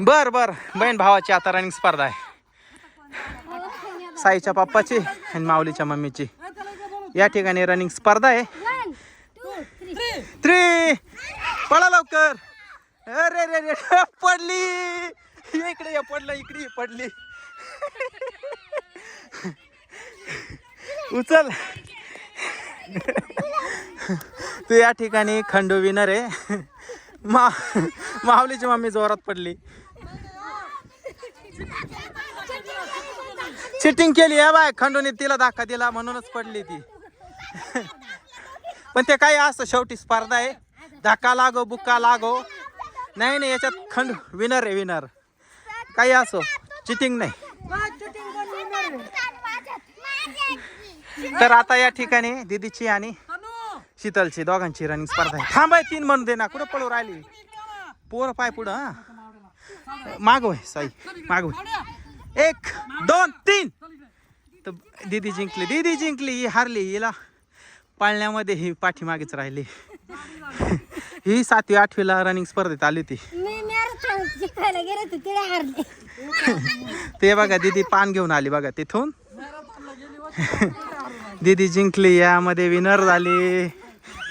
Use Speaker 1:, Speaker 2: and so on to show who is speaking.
Speaker 1: बर बर. बहीण भावाची आता रनिंग स्पर्धा आहे. साईच्या पप्पाची आणि माऊलीच्या मम्मीची. या ठिकाणी रनिंग स्पर्धा आहे. थ्री पळा लवकर. अरे रे रे पडली. इकडे ये पडलं इकडे पडली. उचल. तू या ठिकाणी खंडू विनर आहे. मा माऊलीची मम्मी जोरात पडली. चिटिंग केली आहे बाय खंडूने तिला धक्का दिला म्हणूनच पडली ती. पण ते काही असतं शेवटी स्पर्धा आहे. धक्का लागो बुक्का लागो. नाही नाही याच्यात खंड विनर आहे विनर काही असो चिटिंग नाही. तर आता या ठिकाणी दिदीची आणि शीतलची दोघांची रनिंग स्पर्धा आहे. थांबाय तीन म्हणून दे ना. कुठं पळू राहिली? पोर पाय पुढं हा. मागवय साई. मागवय एक दोन तीन. तर दीदी जिंकली दीदी जिंकली ही हारली. हिला पाळण्यामध्ये ही पाठीमागेच राहिली. ही सातवी आठवीला रनिंग स्पर्धेत आली होती. ते बघा दीदी पान घेऊन आली बघा तिथून. दीदी जिंकली यामध्ये विनर झाली.